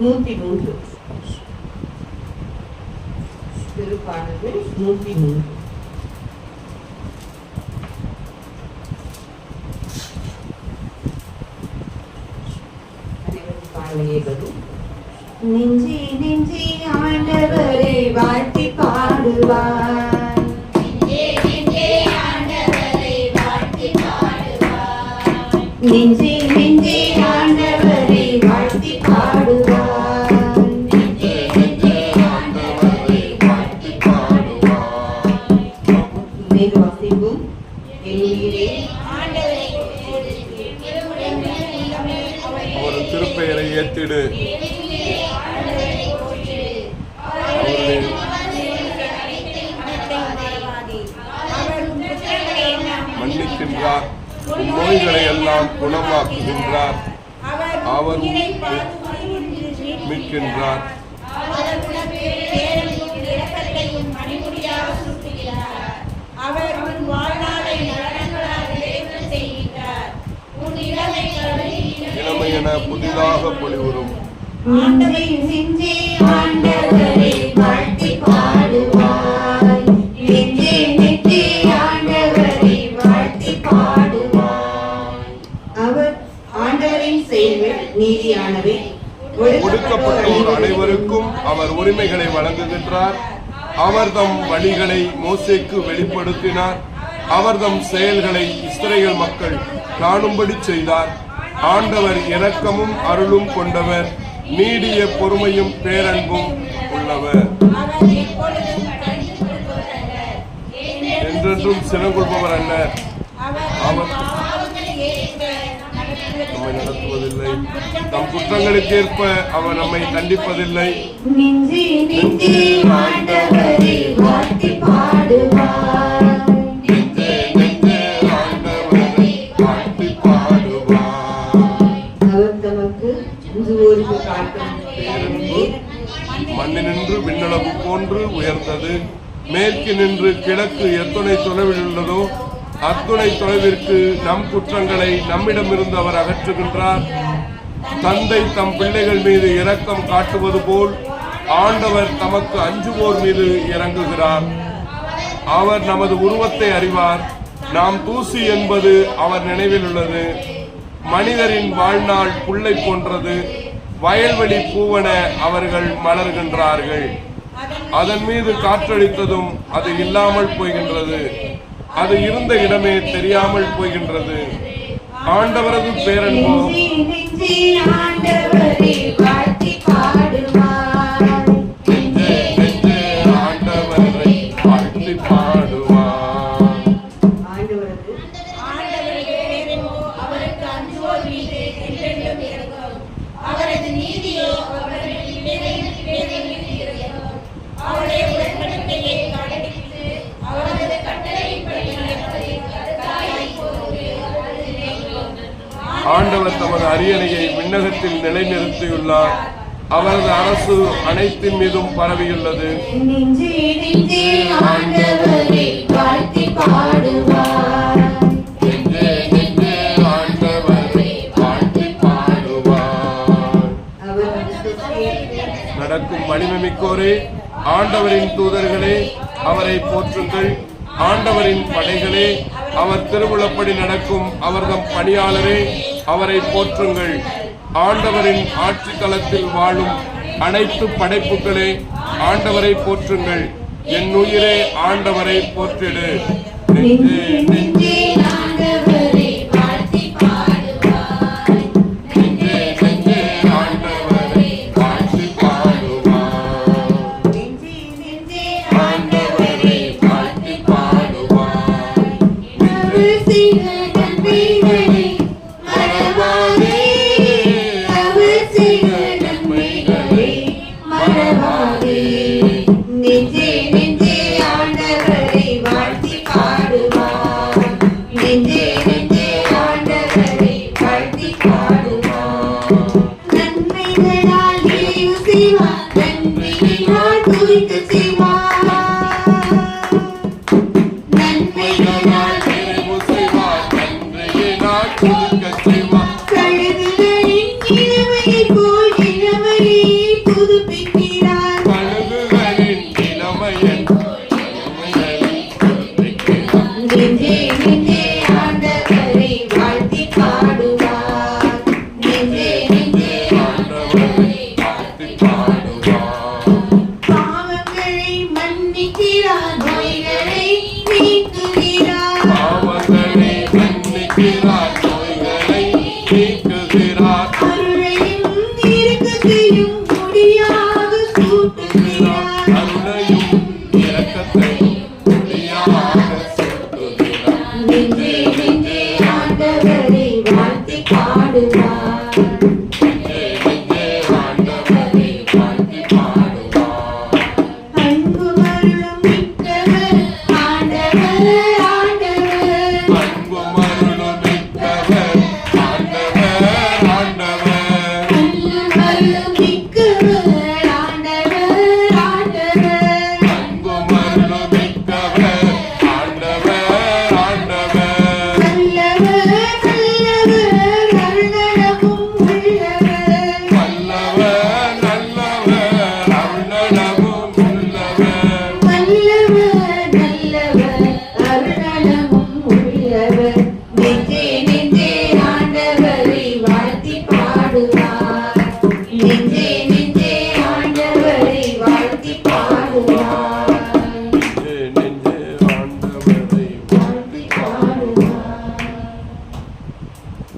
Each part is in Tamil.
நூற்றி மூன்று திருப்பாடல்கள் நூற்றி மூன்று அனைவரும் பாடலையேபடும் நெஞ்சி நெஞ்சி ஆண்டவரை வாழ்த்தி பாடுவார் நெஞ்சி நெஞ்சி ஆண்டவரை நோய்களை எல்லாம் குணமாக்குகின்றார். அவர் மீட்கின்றார் அவர் உன் வாழ்நாளை நலன்களால் நிறைவு செய்கின்றார். உன் இளமை என புதிதாக பொலிவுறும். நெஞ்சி நெஞ்சி ஆண்டவரை ஒடுக்கப்பட்டோர் அனைவருக்கும் அவர் உரிமைகளை வழங்குகின்றார். அவர் தம் வழிகளை மோசேக்கு வெளிப்படுத்தினார். அவர் தம் செயல்களை இஸ்ரேல் மக்கள் காணும்படி செய்தார். ஆண்டவர் இரக்கமும் அருளும் கொண்டவர். நீடிய பொறுமையும் பேரன்பும் உள்ளவர். என்றென்றும் சினங்கொள்பவர் அல்ல அவர் நம்மை நடத்துவதில்லை. தம் குற்றங்களுக்கேற்ப அவர் நம்மை தண்டிப்பதில்லை. மண்ணினின்று விண்ணளவு போன்று உயர்ந்தது. மேற்கு நின்று கிழக்கு எத்துணை தொலைவில் உள்ளதோ அத்துணை தொலைவிற்கு நம் குற்றங்களை நம்மிடமிருந்து அவர் அகற்றுகின்றார். தந்தை தம் பிள்ளைகள் மீது இரக்கம் காட்டுவது போல் ஆண்டவர் தமக்கு அஞ்சுவோர் மீது இறங்குகிறார். அவர் நமது உருவத்தை அறிவார். நாம் தூசி என்பது அவர் நினைவில் உள்ளது. மனிதரின் வாழ்நாள் புல்லை போன்றது. வயல்வெளி பூவன அவர்கள் மலர்கின்றார்கள். அதன் மீது காற்றழித்ததும் அது இல்லாமல் போகின்றது அது இருந்த இடமே தெரியாமல் போகின்றது. ஆண்டவரது பேரன்போ. அரியணையை விண்ணகத்தில் நிலைநிறுத்தியுள்ளார். அவரது அரசு அனைத்தின் மீதும் பரவியுள்ளது. நடக்கும் வலிமைமிக்கோரே ஆண்டவரின் தூதர்களே அவரை போற்றுங்கள். ஆண்டவரின் படைகளே அவர் திருவுளப்படி நடக்கும் அவர்தம் பணியாளரே அவரை போற்றுங்கள். ஆண்டவரின் ஆட்சி தளத்தில் வாழும் அனைத்து படைப்புகளே ஆண்டவரை போற்றுங்கள். என் உயிரே ஆண்டவரை போற்றிடு. நெஞ்சே, நெஞ்சே, tirando.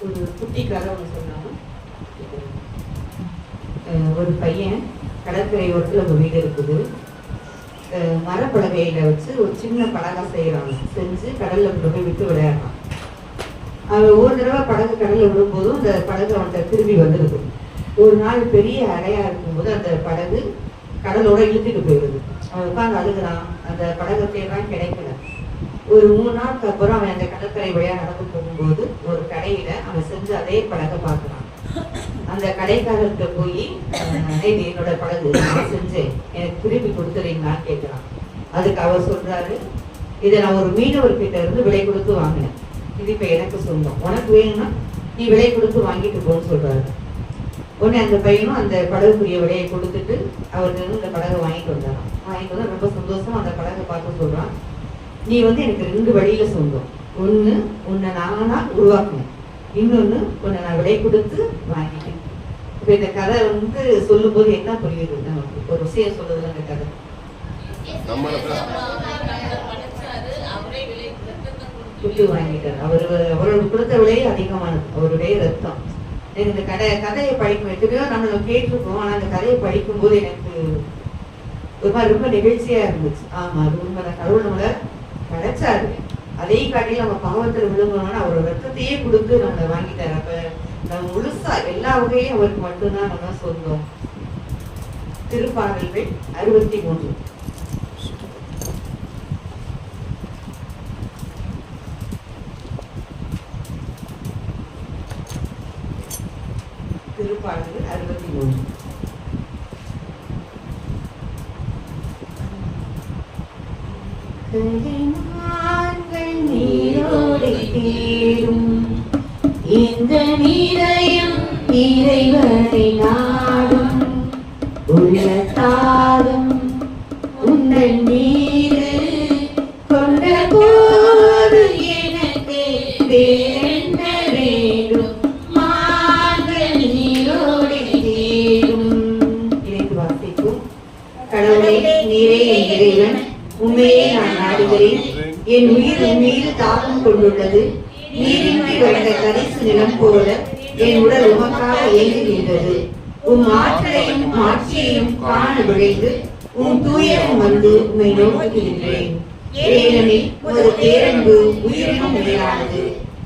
ஒரு குட்டி ஒன்று சொன்னாங்க ஒரு பையன் கடற்கரை ஓரத்தில் ஒரு வீடு இருக்குது அஹ் வச்சு ஒரு சின்ன படகம் செய்கிறாங்க செஞ்சு கடலில் கொண்டு போய் விட்டு விளையாடுறான் அவன் ஒரு தடவை படகு கடல்ல விடும்போதும் அந்த படகு அவன்கிட்ட திரும்பி வந்துடுது ஒரு நாள் பெரிய அலையா இருக்கும்போது அந்த படகு கடலோட இழுத்துட்டு போயிடுது. அவன் உட்காந்து அழுகிறான். அந்த படகு கிடைக்கல. ஒரு மூணு நாளுக்கு அப்புறம் அவன் அந்த கடற்கரை வழியா நடந்து போகும்போது ஒரு கடையில அவன் செஞ்ச அதே படகை பார்க்கிறான். அந்த கடைக்காரர்கிட்ட போய் இது என்னோட படகு நான் செஞ்சேன். எனக்கு திருப்பி கொடுத்துறீங்களான்னு கேட்கிறான். அதுக்கு அவர் சொல்றாரு இதை நான் ஒரு மீனவர்கிட்ட இருந்து விலை கொடுத்து வாங்கினேன். இது இப்ப எனக்கு சொந்தம். உனக்கு வேணும்னா நீ விலை கொடுத்து வாங்கிட்டு போன்னு சொல்றாரு. உடனே அந்த பையனும் அந்த படகுக்குரிய விலையை கொடுத்துட்டு அவர்கிட்ட இருந்து அந்த படகை வாங்கிட்டு வந்தாராம். வாங்கிட்டு வந்து ரொம்ப சந்தோஷமா அந்த படகை பார்த்து சொல்றான். நீ வந்து எனக்கு ரெண்டு வழியில சொந்தம். ஒண்ணு உன்னை நானா உருவாக்குனேன் இன்னொன்னு உன்னை நான் விலை கொடுத்து வாங்கிட்டேன் இப்ப இந்த கதை வந்து சொல்லும்போது என்ன புரியுது? நமக்கு ஒரு விஷயம் சொல்லுதுல இந்த கதை. வாங்கிட்டார். அவர் அவரோட கொடுத்த விலையே அதிகமானது. அவருடைய ரத்தம். இந்த கதை கதையை படிக்கும் எத்தனையோ நம்ம கேட்டிருக்கோம். ஆனால் அந்த கதையை படிக்கும்போது எனக்கு ஒரு மாதிரி ரொம்ப நிகழ்ச்சியாக இருந்துச்சு. ஆமா அது உண்மைதான். கடவுள் நம்மள கிடைச்சாரு அதே காட்டிலும் நம்ம பாவத்தில் விழுங்கணும்னா அவரோட ரத்தத்தையே கொடுத்து நம்மளை வாங்கிட்டார். அப்ப நம்ம முழுசா எல்லா வகையும் அவருக்கு மட்டும்தான் நம்ம சொந்தம் திருப்பாடல்கள் அறுபத்தி மூன்று. திருப்பாடல்கள் அறுபத்தி மூணு கலைமான்கள் நீரோடை இந்த நீரை என் மீது தாக்கம் கொண்டுள்ளது. நீரின்றி வளர்ந்த கரிசு நிலம் போல என் உடல் உமக்காக இயங்குகின்றது உம் ஆற்றலையும் ஆட்சியையும் காண விழைந்து உன் தூயரம் வந்து உன்னை நோக்குகின்றேன் ஏனெனில் ஒரு பேரன்பு உயிரினும் மேலானது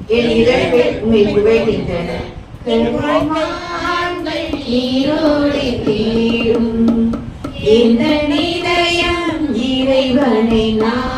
என் இதழ்கள் உன்னை புகழ்கின்றன. கருமான்கள் தீரும் இந்த நிலையம் இறைவனை நான்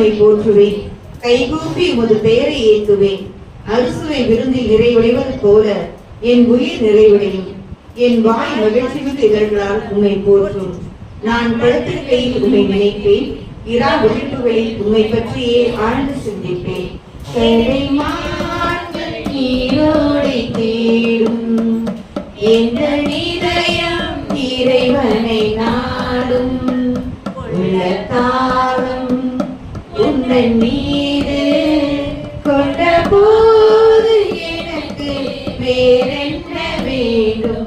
இவ்வளவே உம்மை போற்றுவேன். கைகூப்பி உமது பெயரை ஏற்றுவேன். அறுசுவை விருந்தில் நிறைவடைவது போல என் உயிர் நிறைவடையும். என் வாய் மகிழ்ச்சிமிகு இதழ்களால் உம்மை போற்றும். நான் படுத்திருக்கையில் உம்மை நினைப்பேன். இரா விழிப்புகளில் உம்மை பற்றியே ஆழ்ந்து சிந்திப்பேன். தேடும். எந்த நீ உந்தன் மீது கொண்ட போது எனக்கு வேறென்ன வேண்டும்?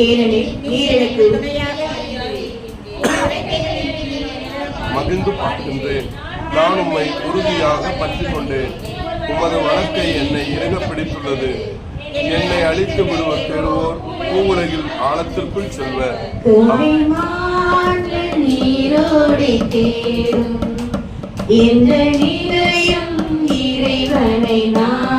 ஏனெனில் நீர் எனக்கு மகிழ்ந்து பார்க்கின்றேன். நான் உம்மை உறுதியாக பற்றிக் கொண்டேன் உமது வழக்கை என்னை வந்தது என்னை அழித்து விடுவர் தேடுவோர் பூவுலகில் ஆழத்திற்குள் செல்வர். நீரோடை தேடும். இந்த இறைவனை நான்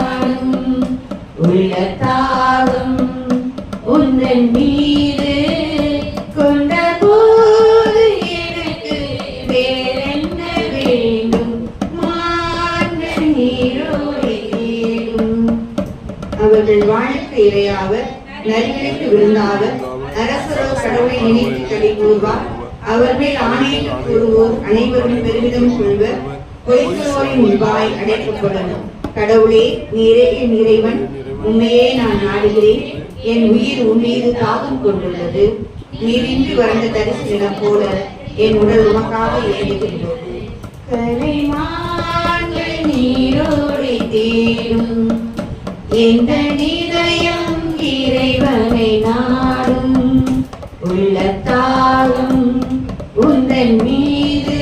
விருந்தாக அரசரோ கடவுளை நினைத்து களி கூறுவார். அவர் மேல் ஆணையிட்டு கூறுவோர் அனைவரும் பெருமிதம் கொள்வர். பொய்களோரின் வாய் அடைக்கப்படும் கடவுளே நீரே என் இறைவன். உண்மையே நான் நாடுகிறேன். என் உயிர் உன்மீது தாகம் கொண்டுள்ளது. நீரின்றி வறண்ட தரிசு நிலம் போல என் உடல் உமக்காக ஏங்குகின்றது கலைமான்கள் நீரோடை தேடும். எந்த நிதயம் இறைவனை நாடும் உள்ளத்தாலும் உந்தன் மீது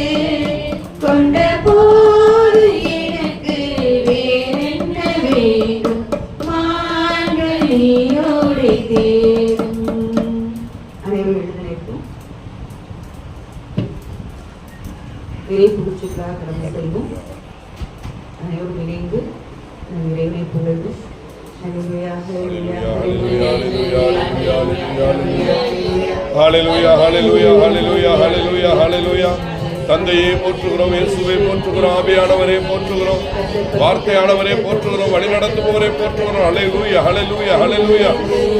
கொண்ட போது எனக்கு வேறென்ன வேண்டும்? மான்கள் தேடும். அனைவரும் எழுந்திருக்கும் இறை புகழ்ச்சிக்காக கடமை செய்வோம் ஹalleluya ஹalleluya ஹalleluya ஹalleluya ஹalleluya தந்தையை போற்றுகிறோம் இயேசுவை போற்றுகிறோம் ஆவியானவரே போற்றுகிறோம் வார்த்தையானவரே போற்றுகிறோம் வழி நடத்துபவரே போற்றுகிறோம். ஹalleluya ஹalleluya ஹalleluya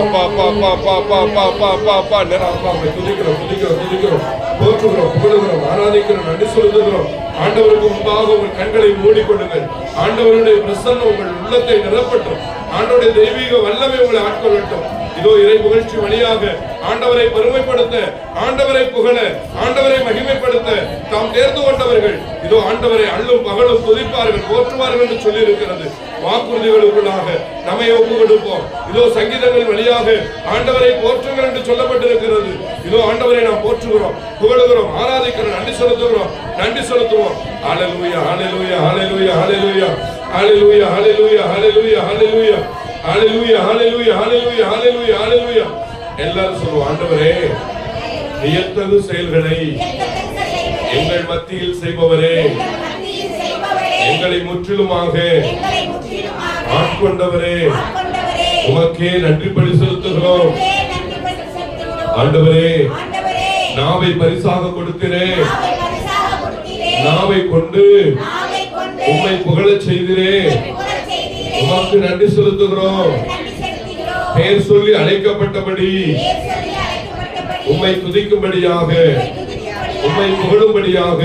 அப்பா அப்பா அப்பா அப்பா அப்பா அப்பா அப்பா அப்பா அப்பா. நேரம் அப்பா உம்மை துதிக்கிறோம் துதிக்கிறோம் துதிக்கிறோம். போற்றுகிறோம் புகழுகிறோம் ஆராதிக்கிறோம் நன்றி சொல்லுகிறோம். ஆண்டவருக்கு முன்பாக உங்கள் கண்களை மூடிக்கொள்ளுங்கள். ஆண்டவருடைய பிரசன்னம் உங்கள் உள்ளத்தை நிரப்பட்டும். ஆண்டோடைய தெய்வீக வல்லமை உங்களை ஆட்கொள்ளட்டும். இதோ இறை புகழ்ச்சி வழியாக ஆண்டவரை பெருமைப்படுத்த ஆண்டவரை புகழ ஆண்டவரை மகிமைப்படுத்த தாம் தேர்ந்து கொண்டவர்கள் இதோ ஆண்டவரை அள்ளும் பகலும் துதிப்பார்கள் போற்றுவார்கள் என்று சொல்லி இருக்கிறது வாக்குறுதிகளுக்குள்ளாக நம்மை ஒப்பு கொடுப்போம் இதோ சங்கீதங்கள் வழியாக ஆண்டவரை போற்றுங்கள் என்று சொல்லப்பட்டிருக்கிறது இதோ ஆண்டவரை நாம் போற்றுகிறோம் புகழுகிறோம் ஆராதிக்கிறோம் நன்றி செலுத்துகிறோம் நன்றி செலுத்துவோம் ஹalleluya ஹalleluya ஹalleluya ஹalleluya ஹalleluya ஹalleluya ஹalleluya ஹalleluya ஹalleluya ஹalleluya ஹalleluya ஹalleluya ஹalleluya எல்லாரும் சொல்லுவோம் ஆண்டவரே வியத்தகு செயல்களை எங்கள் மத்தியில் செய்பவரே. எங்களை முற்றிலுமாக ஆட்கொண்டவரே. உமக்கே நன்றி பலி செலுத்துகிறோம். ஆண்டவரே நாவை பரிசாக கொடுக்கிறே நாவை கொண்டு உம்மை புகழச் செய்திரே. உமக்கு நன்றி செலுத்துகிறோம். பெயர் சொல்லி அழைக்கப்பட்டபடி உம்மை துதிக்கும்படியாக உம்மை புகழும்படியாக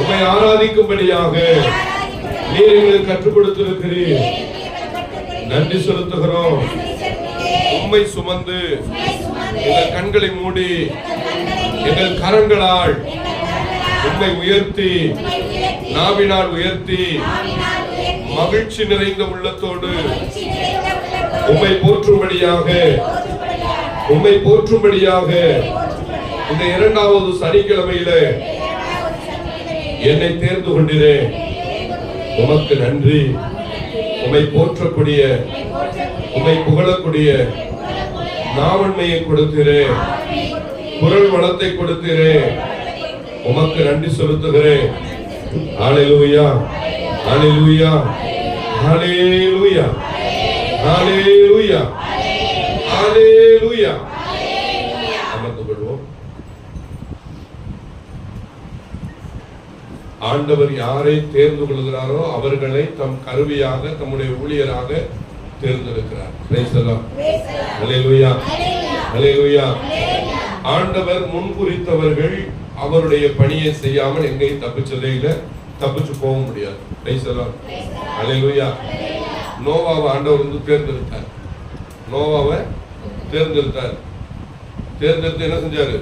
உம்மை ஆராதிக்கும்படியாக நீர் எங்களுக்கு கற்றுக் கொடுத்திருக்கிறீர் நன்றி செலுத்துகிறோம். உம்மை சுமந்து எங்கள் கண்களை மூடி எங்கள் கரங்களால் உம்மை உயர்த்தி நாவினால் உயர்த்தி மகிழ்ச்சி நிறைந்த உள்ளத்தோடு உம்மை போற்றும்படியாக. உம்மை போற்றும்படியாக. இந்த இரண்டாவது சனிக்கிழமையில என்னை தேர்ந்து கொண்டிரே. உமக்கு நன்றி. உம்மை போற்றக்கூடிய உமை புகழக்கூடிய நாவன்மையை கொடுத்திரேன் குரல் வளத்தை கொடுத்திரேன் உமக்கு நன்றி செலுத்துகிறேன் ஆலை லூயா ஆலை லூயா ஹalleluya லூயா அமர்ந்து கொள்வோம் ஆண்டவர் யாரை தேர்ந்து கொள்கிறாரோ அவர்களை தம் கருவியாக தம்முடைய ஊழியராக தேர்ந்தெடுக்கிறார். ஆண்டவர் முன்குறித்தவர்கள் அவருடைய பணியை செய்யாமல் எங்கேயும் தப்பிச்சதே இல்லை. தப்பிச்சு போக முடியாது. நோவாவை ஆண்டவர் வந்து தேர்ந்தெடுத்தார். நோவாவை தேர்ந்தெடுத்தார். தேர்ந்தெடுத்து என்ன செஞ்சார்?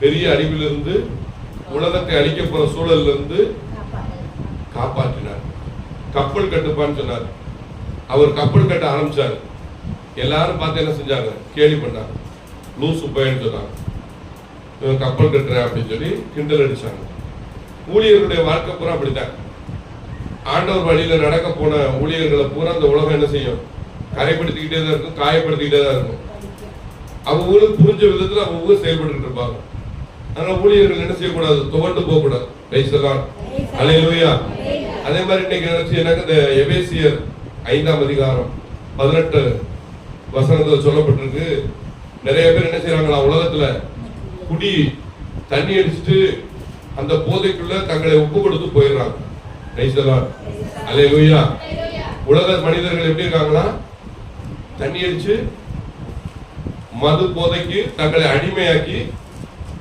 பெரிய அழிவிலிருந்து உலகத்தை அழிக்க போற சூழல்ல இருந்து காப்பாற்றினார். கப்பல் கட்டுப்பான்னு சொன்னார். அவர் கப்பல் கட்ட ஆரம்பிச்சார். எல்லாரும் பார்த்து என்ன செஞ்சாங்க? கேலி பண்ணாங்க. லூசு பயன்னு சொன்னாங்க. கப்பல் கட்டுறேன் அப்படின்னு சொல்லி கிண்டல் அடிச்சாங்க. ஊழியர்களுடைய வாழ்க்கை பூரா அப்படித்தான். ஆண்டவர் வழியில் நடக்க போன ஊழியர்களை பூரா அந்த உலகம் என்ன செய்யும்? கரைப்படுத்திக்கிட்டே தான் இருக்கும் காயப்படுத்திக்கிட்டே தான் இருக்கும். அவங்களுக்கு புரிஞ்ச விதத்தில் அவங்க செயல்பட்டு இருப்பாங்க. அதனால ஊழியர்கள் என்ன செய்யக்கூடாது? துவண்டு போகக்கூடாது. பேசலாம் அலையிலுயா அதே மாதிரி இன்னைக்கு நினைச்சு எனக்கு இந்த எபேசியர் ஐந்தாம் அதிகாரம் பதினெட்டு வசனத்தில் சொல்லப்பட்டிருக்கு. நிறைய பேர் என்ன செய்யறாங்களா உலகத்துல குடி தண்ணி அடிச்சுட்டு அந்த போதைக்குள்ள தங்களை ஒப்பு கொடுத்து போயிடுறாங்க. நைசலாம் அலையிலுயா உலக மனிதர்கள் எப்படி இருக்காங்களா தண்ணி அடிச்சு மது போதைக்கு தங்களை அடிமையாக்கி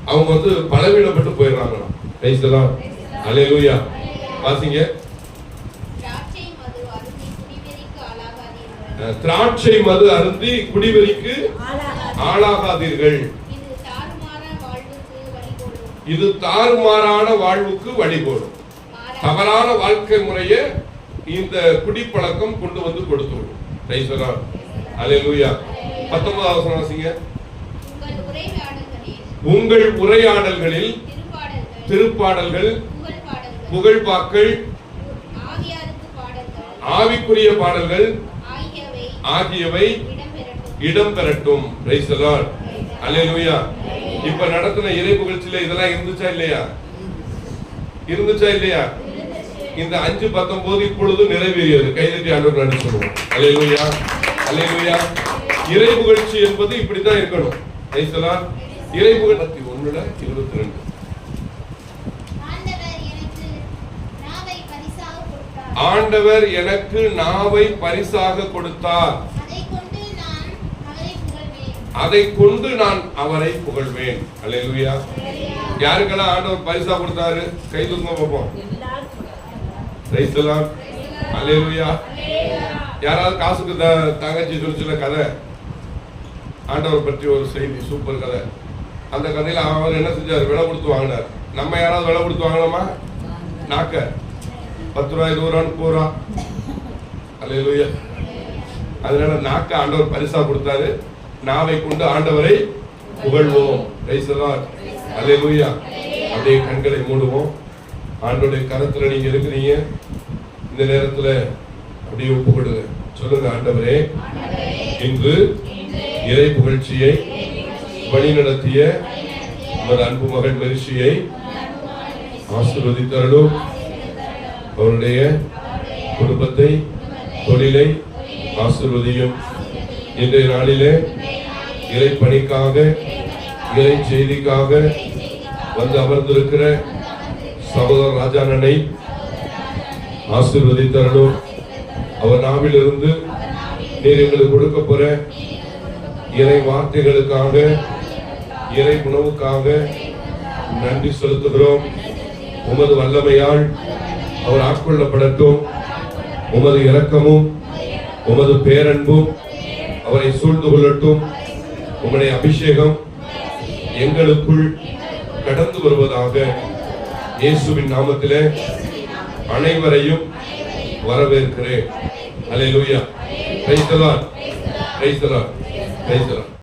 அவங்க வந்து பலவீனப்பட்டு போயிடுறாங்களாம். பேசலாம் அலையலூயா வாசிங்க. திராட்சை மது அருந்தி குடிவெறிக்கு ஆளாகாதீர்கள். அஹ், திராட்சை மது அருந்தி குடிவெறிக்கு ஆளாகாதீர்கள். ஆளாகாதீர்கள். இது தாறுமாறான வாழ்வுக்கு வழிகோடும் தவறான வாழ்க்கை முறையை இந்த குடிப்பழக்கம் கொண்டு வந்து கொடுத்துடும் பேசலாம் அலையலூயா பத்தொன்பதாவது வசனம் வாசிங்க. உங்கள் உரையாடல்களில் திருப்பாடல்கள் புகழ்பாக்கள் ஆவிக்குரிய பாடல்கள் ஆகியவை இடம்பெறட்டும். இடம் பெறட்டும் Praise the Lord. Hallelujah. இப்ப நடத்தின இறை புகழ்ச்சியில இதெல்லாம் இருந்துச்சா இல்லையா? இருந்துச்சா இல்லையா? இந்த அஞ்சு பத்தொன்பது இப்பொழுது நிறைவேறியது. கைதட்டி ஆண்டவர் நன்றி சொல்லுவோம். அலையலுயா அலையலுயா இறை புகழ்ச்சி என்பது இப்படித்தான் இருக்கணும். இறை புகழ்ச்சி ஒண்ணுல இருபத்தி ரெண்டு. ஆண்டவர் எனக்கு நாவை பரிசாக கொடுத்தார். ஆண்டவர் எனக்கு நாவை பரிசாக கொடுத்தார். அதை கொண்டு நான் அவரை புகழ்வேன். அதை கொண்டு நான் அவரை புகழ்வேன். அல்லேலூயா. யாருக்கெல்லாம் ஆண்டவர் பரிசா கொடுத்தாரு? கை தூங்க பார்ப்போம் Praise the யாராவது காசுக்கு த- தங்கச்சி சொல்லிச்சுல கதை. ஆண்டவர் பற்றி ஒரு செய்தி சூப்பர் கதை. அந்த கதையில் அவர் என்ன செஞ்சார்? விலை கொடுத்து வாங்கினார். நம்ம யாராவது விலை கொடுத்து வாங்கலாமா நாக்க. பத்து ரூபா இருபது ரூபான்னு போறா அல்லேலூயா அதனால நாக்க ஆண்டவர் பரிசா கொடுத்தாரு. நாவை கொண்டு ஆண்டவரை புகழ்வோம். பேசலாம் அப்படியே கண்களை மூடுவோம். ஆண்டோடைய கரத்துல நீங்க இருக்கிறீங்க. இந்த நேரத்துல அப்படியே ஒப்பு கொடுங்க சொல்லுங்க ஆண்டவரே இன்று இறை புகழ்ச்சியை வழிநடத்திய உமது அன்பு மகள் மகிழ்ச்சியை ஆசீர்வதித்தரலும் அவருடைய குடும்பத்தை தொழிலை ஆசிர்வதியும். இன்றைய நாளிலே இறை பணிக்காக இறை செய்திக்காக வந்து அமர்ந்திருக்கிற சகோதரர் ராஜானனை ஆசீர்வதித்தரணும் அவர் நாவிலிருந்து நீர் எங்களுக்கு கொடுக்க போற இறை வார்த்தைகளுக்காக இறை உணவுக்காக நன்றி செலுத்துகிறோம். உமது வல்லமையால் அவர் ஆட்கொள்ளப்படட்டும். உமது இரக்கமும் உமது பேரன்பும் அவரை சூழ்ந்து கொள்ளட்டும். உம்முடைய அபிஷேகம் எங்களுக்குள் கடந்து வருவதாக இயேசுவின் நாமத்திலே அனைவரையும் வரவேற்கிறேன். அல்லேலூயா praise the Lord praise Lord praise Lord